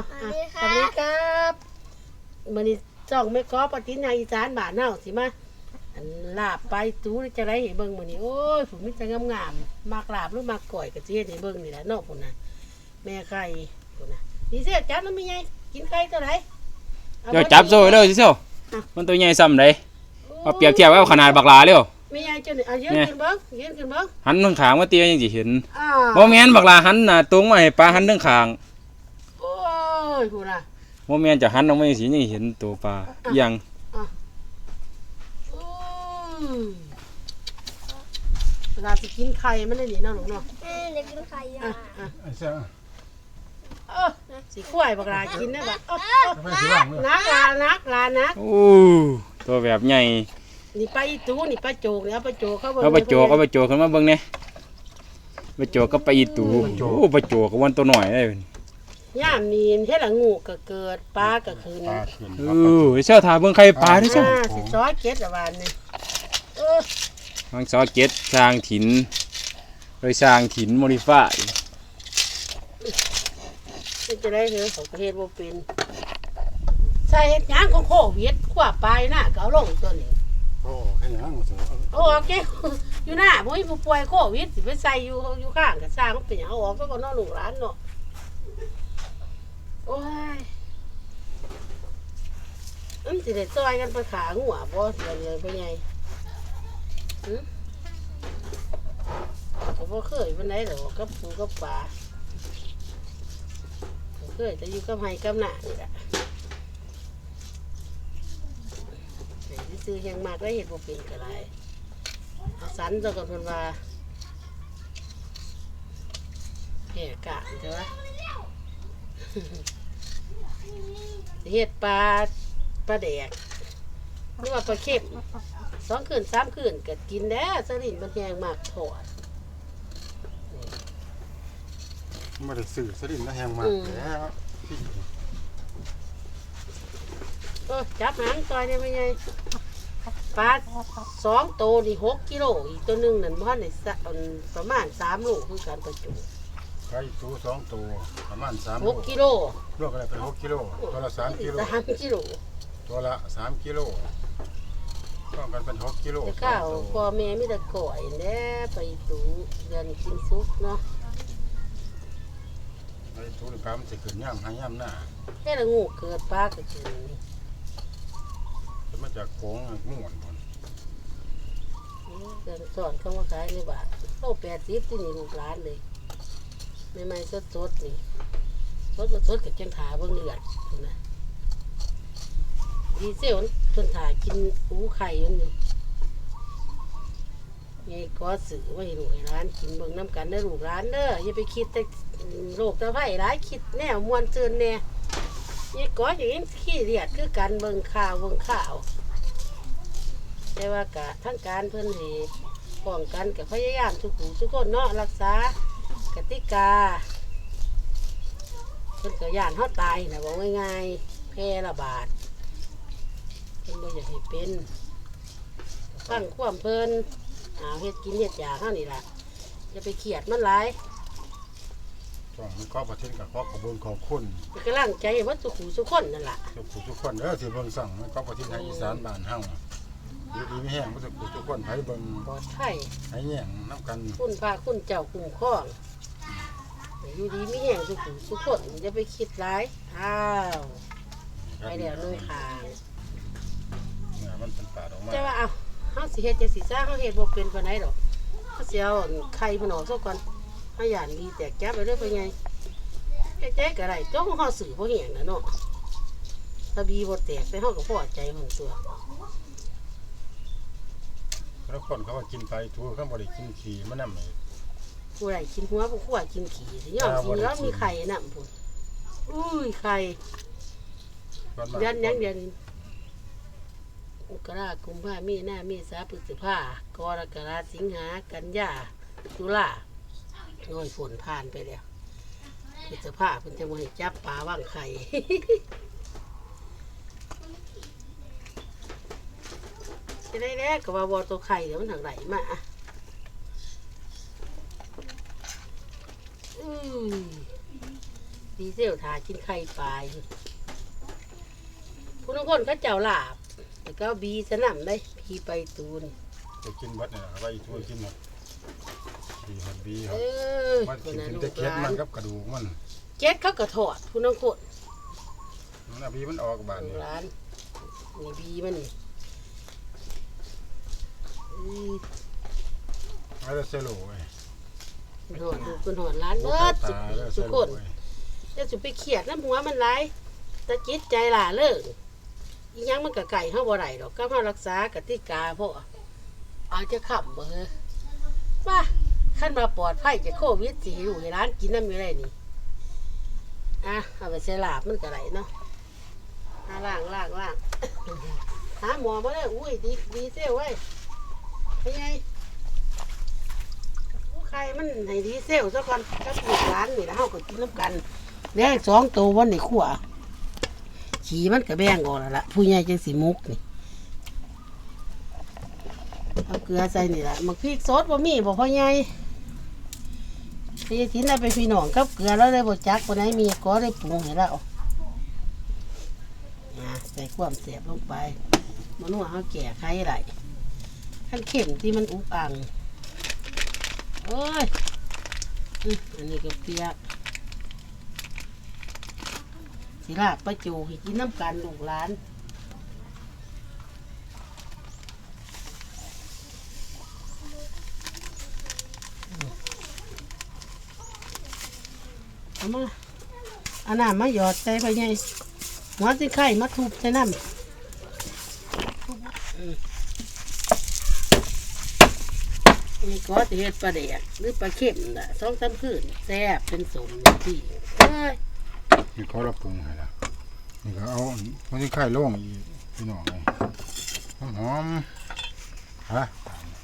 อะ สวัสดีครับมันนี่จ้องไม่กอปฏิญญาอีสานบ้านเฮาสิมาอันลาบไปจูจะได้เห็นเบิ่งมื้อนี้โอ้ยผมมีแต่งามๆมากลาบหรือมากก่อยก็สิเฮ็ดให้เบิ่งนี่แหละเนาะพุ่นน่ะแม่ไข่พุ่นน่ะนี่เสียจับแล้วมีไงกินไข่ตัวไหนอาเดี๋ยวจับโซ่เด้อสิเซลมันตัวใหญ่ซ้ำไดเอาเปรียบเทียบเอาขนาดบักหลาเร็วมีไงจังนี่เอายืนเนี่ยขึ้นเบิ่งยืนขึ้นเบิ่งหันทางขางมาเตียยังสิเห็นอ้าบ่แม่นบักหลาหันหน้าตรงมาให้ปลาหันทางขางโอ้ ยพุ่นน่ะบ่แม่นจะหันออกมาจังสิยังเห็นตัวปลาอีหยังอืมเวลาสิกินไข่มันได้นี่เนาะลูกเนาะเอ้ยเด็กกินไข่อะอะอะไอ้เจ้าเออสิกล้วยบักลากินได้บ่เออไม่สิว่างเลยนักลานักลานัก โอ้ตัวแบบใหญ่นี่ไปอีตูนี่ไปโจกนี่เอาไปโจกเข้าเบิ่งเอาไปโจกเอาไปโจกขึ้นมาเบิ่งแหน่ไปโจกก็ไปอีตูโอ้ไปโจกก็วันตัวหน่อยได้ ย่ามนี่เฮ็ดละงูก็เกิดปลาก็ขึ้นปลาขึ้นเออเซลถ่าเบิ่งไข่ปลาเด้อเซลอ่าสิซอยเก็ดละวานนี่เออมังซอเก็ตสร้างถิ่นโดยสร้างถิ่นโมดิฟายมันจะได้เหรอเขาก็เฮ็ดบ่เป็นใส่เฮ็ดหยังของโควิดขวาปลายน่ะก็เอาลงตัวนี้ โอ้ให้หยังเสือโอ้โอเคอยู่หน้าบ่มีผู้ป่วยโควิดสิไปใส่อยู่อยู่ข้างก็สร้างมันเป็นหยังเอาออกก็บ่เนอนลูกหลานเนาะ โอ้ยมันสิได้ซอยกันไปขาหัวบ่เดี๋ยวเลยไปไงหึก็บ่เคยปานใดดอกกับปูกับปลาก็เคยแต่อยู่กับไห้กับหน้านี่แหละให้ซื้อยังมากได้เห็ดบ่เป็นก็ได้เอาสันตัวกับเพิ่นว่าแห่กะใช่ปะ เฮ็ดปลาปลาแดกหรือว่าปลาเค็มสองคืนสามคืนก็กินแล้วสลินมันแห้งมากถอดไม่ได้สื่อสลินแล้วแหงมากแล้วพี่เออจับหางซอยเนี่ยไม่ไงปลาสองตัวนี่หกกิโลอีกตัวหนึ่งนั่นมันในสะอันประมาณสามโลคือการประจุ ไก่ตัวสองตัวประมาณสามหโลกกิโลรวมกันเป็นหกกิโลตัวละสามกิโลสามกิโลตัวละสามกิโลรวมกันเป็นหกกิโลจะข้าวพ่อแม่มีแต่ก่อยแน่ไปตูเดือนกินซุปเนาะไอ้ตัวกรรมจะขึ้นย่ำให้ย่ำหน้าแค่ละงูเกิดปลาก็กินจะมาจากโค้งม่วนคนเกินสอนเขามาขายในบาทโลแปดสิบที่นี่ลูกหลานเลย ไม่ไม่สดสดนี่สดสดกับจังขาเบิ่งเลือดนะดีเซลมันเพิ่นถ่ากินอูไข่มันอยู่ไงก็สื่อว่าให้ลูกให้ร้านกินเบิ่งน้ำกันเด้อลูกร้านเด้ออย่าไปคิดแต่โรคตะไคร้ร้ายคิดแนวมวนเตือนแน่นี่ก็อย่างนี้ขี้เดียดคือกันเบิ่งข่าวเบิ่งข่าว แต่ว่ากะทั้งการเพิ่อนให้ป้องกันกับพยายามทุกผู้ทุกคนเนาะรักษา กติกาเพิ่นก็ย่านเฮาตายนะบอกง่ายๆแพร่ระบาดเพิ่นบ่อยากให้เป็นฟังความเพิ่นหาเฮ็ดกินเฮ็ดอยากเฮานี่ล่ะอย่าไปเครียดมันหลายช่วงมันก็ประเทศกับขอกระบวนขอบคุณเป็นกำลังใจให้วัดทุกผู้ทุกคนนั่นล่ะทุกผู้ทุกคนเด้อที่เบิ่งสั่งมันก็ประเทศไทยอีสานบ้านเฮาอยู่ดีไม่แห้งทุกผู้ทุกคนไผเบิ่งปลอดภัย ให้แย่งน้ำกัน คุณพาคุณเจ้าคุ้มครอง อยู่ดีมีแห่งทุกผู้ทุกคนอย่าไปคิดร้ายอ้าวไปเดี๋ยวนุ่งขางเนี่ยมันเป็นป่าดอกไม้จะว่าเอาเฮาสิเฮ็ดจังสิซ่าเฮาเฮ็ดบ่เป็นปานใดดอกเฮาสิเอาไข่พนออกซะก่อนเฮาย่านดีแตกแก๊บไปเรื่อยไปไงแจ๊กก็ได้จ้องเฮาสื่อบ่แห้งนะเนาะถ้าบีบ่แตกแต่เฮาก็พอใจมันตัวแล้วคนเขาว่ากินไปทั่วเขาบ่ได้กินขี้มันนำให้ ผู้ใดกินหัวผู้ขัวกินขี้สิยอมกินแล้วมีไข่นำพุ่นอุ้ยไข่คนมาเดือนหยังเดือนมกรากุมภามีนาเมษาพฤษภากรกฎาสิงหากันยาตุลาโอ้ยฝนผ่านไปแล้วพฤษภาเพิ่นจะมาให้จับปลาว่างไข่จะได้แล้วก็ว่าบอตัวไข่เดี๋ยวมันทางไหลมาอือ ดีเซลทากินไข่ปลาอยู่ผู้นักคนเขาเจ้าลาบแล้วก็บีสนำได้พีไปตูนไปกินเบัดเนี่ยไว้ช่วยกินหมดบีหัดบีคเอรับอมันคนกินนั้นแต่ลูกเก็ดหมัลานนกับกระดูกมันเจ็ดเขาก็ถอดผู้นักคนมันเอาบีมันออกบานลูนี่กหลานนี่บีมันนี่อือเอาแต่เซโลไว้ คุณหอดดูคุณหอดร้านลูเบิกดตาแล้วเซทุกโลคนไว้จะสุไปเครียดน้ำหัวมันไหลายแต่จิตใจหล่าเลิกอีหยังมันก็ไก่เฮาบ่ได้ดอกก็เฮารักษากติกาพวกเอาจะขับเบอร์ว่าขั้นมาปลอดภัยจากโควิดสิให้ลูกให้ร้านกินน้ำอยู่ไรนี่อะเอาไปใส่ลาบมันก็ได้เนาะอะล่างล่างล่างหาหมอมาเลยอุ้ยดีดีเซลไว้ไปไง ผู้ใครมันให้ดีเซลซะก่อนกับลูกร้านนี่แล้วเฮาก็กินน้ำกันแดงสองตัววันนี้ขั่วขี่มันก็แบ่งออกแล้วละผู้ใหญ่จังสีมุกนี่เอาเกลือใส่นี่ละมักพริกสดบ่มีบ่พ่อใหญ่พี่ทิ้นได้ไปพี่น้องกับเกลือแล้วได้บ่จักบ่ไหนมีก็ได้ปรุงให้แล้วนะใส่ความเสียบลงไปมันนัวเฮาแก่ไข่ไหลขั้นเข็มที่มันอุกอัง โอ้ยอันนี้ก็เปียกสิลาบประจูให้กินน้ำกันลูกหลานเอามาอาน้ำมาหยอดใส่ไปไงหัวสิไข่มาทุบใส่น้ำอืม นี่ก็จะเฮ็ดปลาแดกหรือปลาเข็มน่ะสองสามคืนแซ่บเป็นสมที่เอ้ยนี่เขาเราปรุงให้ละนี่ก็เอามันที่ไข่ล่งอีกพี่น้องเลยหอมฮะ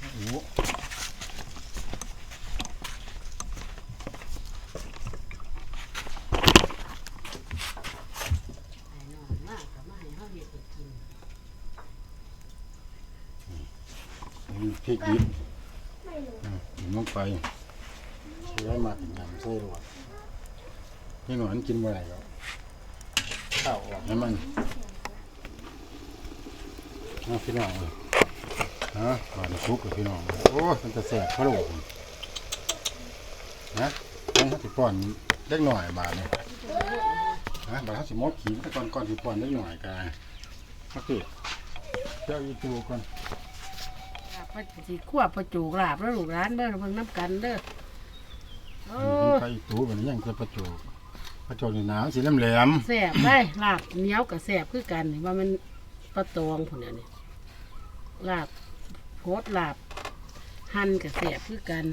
โอ้โห ไอ้นอนมากก็มาให้เฮาเฮ็ดให้กิน นี่พริกดิบอืมหมุนลง ไปใช้มาถึงยำใส่รวดพี่หนอนกินบ่ได้ก็ข้าวออกให้มันเอาพี่น้องเลยฮะบานซุกกับพี่น้อง โอ้ยมันจะแสบพะโล้นะต้องสิป้อนเล็กหน่อยบาทนี่ฮะบาทเขาสิมดขีมแต่ก่อนก่อนสิป้อนเล็กหน่อยกันโอเคเจ้าอีตูก่อน ลาบปลาสิคั่วปลาจูกลาบแล้วลูกหลานเด้อเบิ่งน้ำกันเด้อโอ้มันเป็นไก่ตูแบบนี้ยังเป็นประโจกประโจกในน้ำสีแหลมแซ่บได้ลาบเหนียวกับแซ่บคือกันนี่ว่ามันปลาตองพุ่นน่ะนี่ลาบโพดลาบหั่นกับแซ่บคือกัน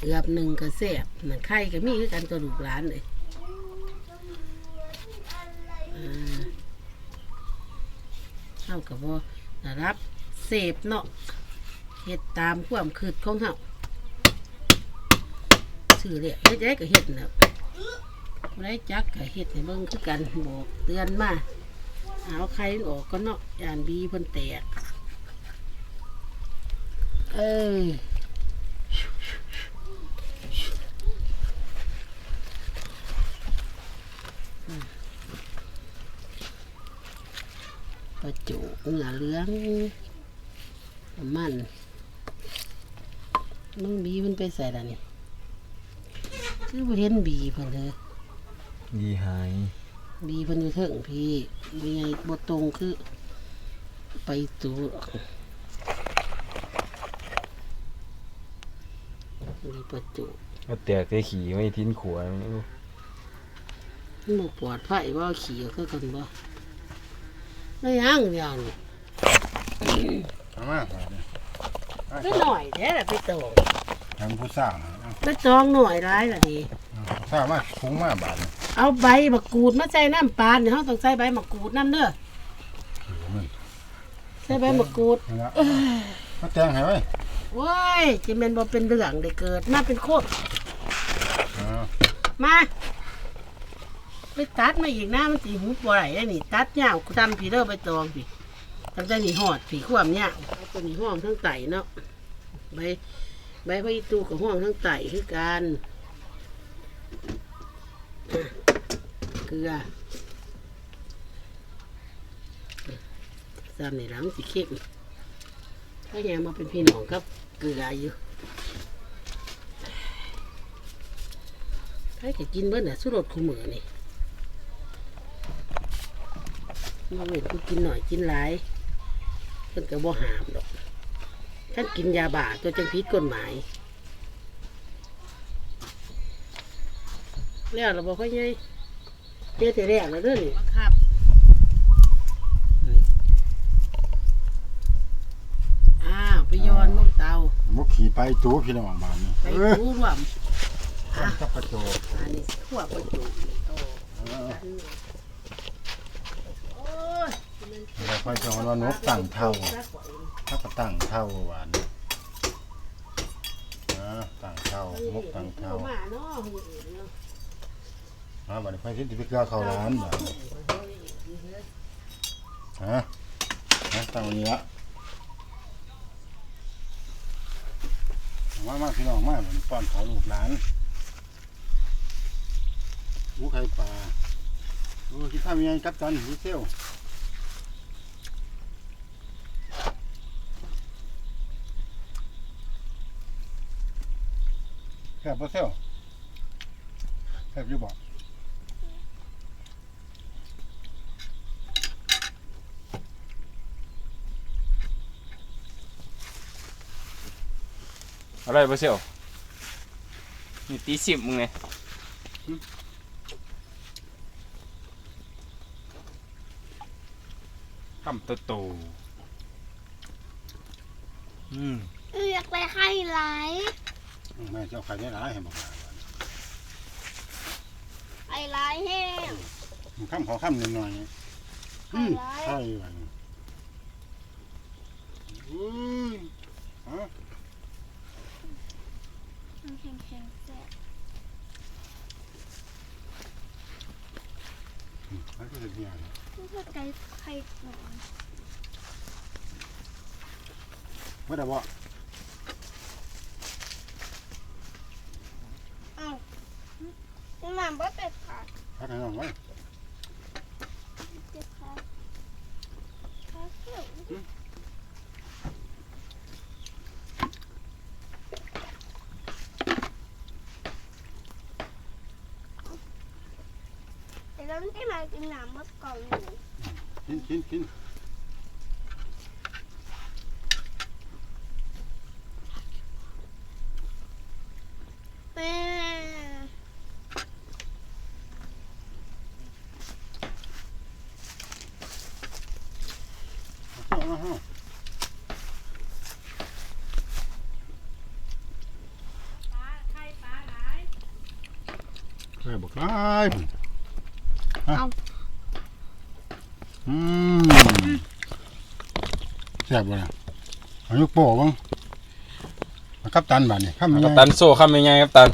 เอือบหนึ่งกับแซ่บนั่นไข่ก็มีคือกันตัวลูกหลานเลยอ่าเฮากับว่ารับ เสพเนาะเฮ็ดตามความคืดของเฮาสื่อเลยเฮ็ดได้ก็เฮ็ดนะได้จักก็เฮ็ดให้เบิ่งคือกันบอกเตือนมาเอาใครออกก็เนาะยานบีเพิ่นแตกเอ้ยประจุเนื้อเหลือง น้ำมันมึงบีมันไปใส่ละนี่คือบ่เห็นบีเพิ่นเลยดีหายบีเพิ่นอยู่เถิงพี่มีไงบ่ตรงคือ ไปตูมีประจุก็แตกได้ขี่ไม่ทิ้นขวนี่มันบ่ปลอดภัยว่าขี่ก็กันบ่ไม่ยังเดียวนี่ๆ เอามาเอาเนี่ยก็หน่อยแท้ละไปตองทำผู้สร้างนะไปตองหน่อยร้ายละดีเอาสร้างมาคุ้งมาบาทนี่เอาใบมะกรูดมาใส่น้ำปลาเนี่ยเฮาต้องใส่ใบมะกรูดน้ำเด้อถือมันใส่ใบมะกรูดนี่ละมาแตงให้ไว้โว้ยจะแม่นบ่เป็นเรื่องได้เกิดมาเป็นโคตรเอามาไปตัดมาอีกนะมันสีหูปล่อยได้นี่ตัดยาวตำผีเด้อใบตองผี ตั้งแต่นี่หอดผีขวามเนี่ยตัวนี้ห้องทั้งไตเนาะใบใบพระอิตูกับห้องทั้งไตคือกันเกลือซ้ำในหลังสิเข้มถ้าแยงมาเป็นพี่น้องกับเกลืออยู่ใครจะกินเบิ้ลน่ะสุรสคู่มือนี่มาเว้นกูกินหน่อยกินหลาย พิ่นก็บ่หามดอกท่านกินยาบ้าตัวจังผิดกฎหมายแล้วเราบอกว่าไงเจ๊แต่แรกแล้วเด้อนี่ครับอ้าวไปย้อนลงเตามุกขี่ไปจูพี่น้องบ้านนี่ไปเออรู้ร่วมต้นกับกระโจกอันนี้ขั่วประจุโต เออ กันเนี่ยโอ้ย เราไปจะว่านกตั้งเท่าถ้าก็ตั้งเท่าหวานนะตั้งเท่ามกตั้งเท่ามาเนาะหูอื่นเนาะอ่าบัดนี้ไปที่ไปเกลือเข้าร้านบ่ฮะฮะตั้งวันนี้ละมามาพี่น้องมาผมป้อนเขาลูกหลานอู้ไข่ปลาโอ้กินข้าวมีไงกัดกันหิเซลแซ่บบ่เซลแซ่บอยู่บ่อะไรบ่เซียวนี่ตีสิบมึงไงคำโตโตๆอืมอยากไปไข่ไหล แม่เจ้าไข่ได้หลายให้บอกว่าไข่ไหลแห้งมันข้ามขอข้ามหน่อยหน่อยอืมใช่วันอุ้ยฮะมันแข็งแซ่บมันก็จะเนี่ยไม่เข้าใจไข่หนอนไม่ได้บอ้าวน้ำบ่เป็ดขาดพักให้น้องไว้เป็ดขาดขาดเขียวแต่เราไม่ได้มากินน้ำเมื่อก่อนอยู่กินกินกิน แม่ เอาเอาเอา ใช่บอกได้เอาอืมแซ่บบ่ล่ะเอายกโป้บ้างมากับตันบ้านนี่ข้ามยังกัปไงตันโซ่คำยังไงกัปตัน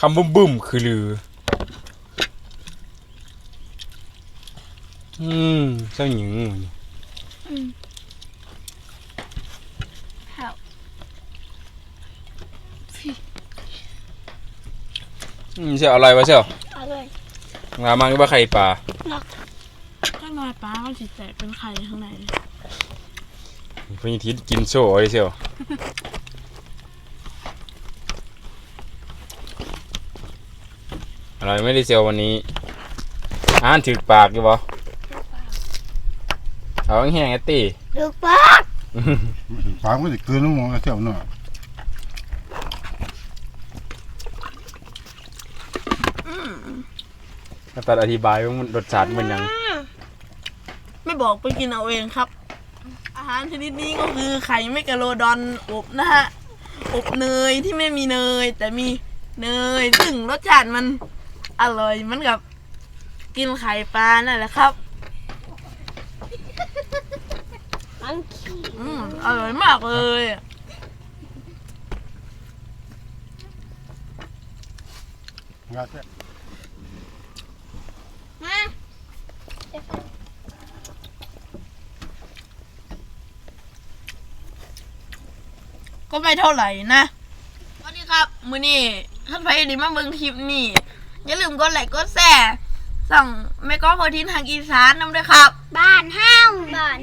คำบึ้มบึ้มๆคือลือ อืมเจ้าหญิงแอืมเสี่ยวอะไรวะเสี่ยวเอาเลยงามันก็ว่าไข่ปลาถ้าน้อยป้ามันสิแตกเป็นไข่ข้างในพญทิศกินโซ่เลยเสี่ยวอะไรไม่ได้เสี่ยววันนี้อ่านถือปากอยู่บ่เอาแห้งๆไอ้ตีลูกปักฝากมันจะเกินลูกมองเสียวหน่อย กัปตันอธิบายว่ามันรสชาติมันหยัง ไม่บอกไปกินเอาเองครับ อาหารชนิดนี้ก็คือไข่ไม่กะโลดอนอบนะฮะ อบเนยที่ไม่มีเนย แต่มีเนยซึ่งรสชาติมันอร่อยเหมันกับกินไข่ปลานั่นแหละครับมันขี้อืมอร่อยมากเลยงาแซ่บ มาก็ไม่เท่าไหร่นะสวัสดีครับมือนี่ท่านไพ่ดีมาเบิ่งคลิปนี่อย่าลืมกดไลค์กดแชร์สั่งแม่ก้อโพธินทางอีสานนำด้วยครับ บ้านห้าวบ้าน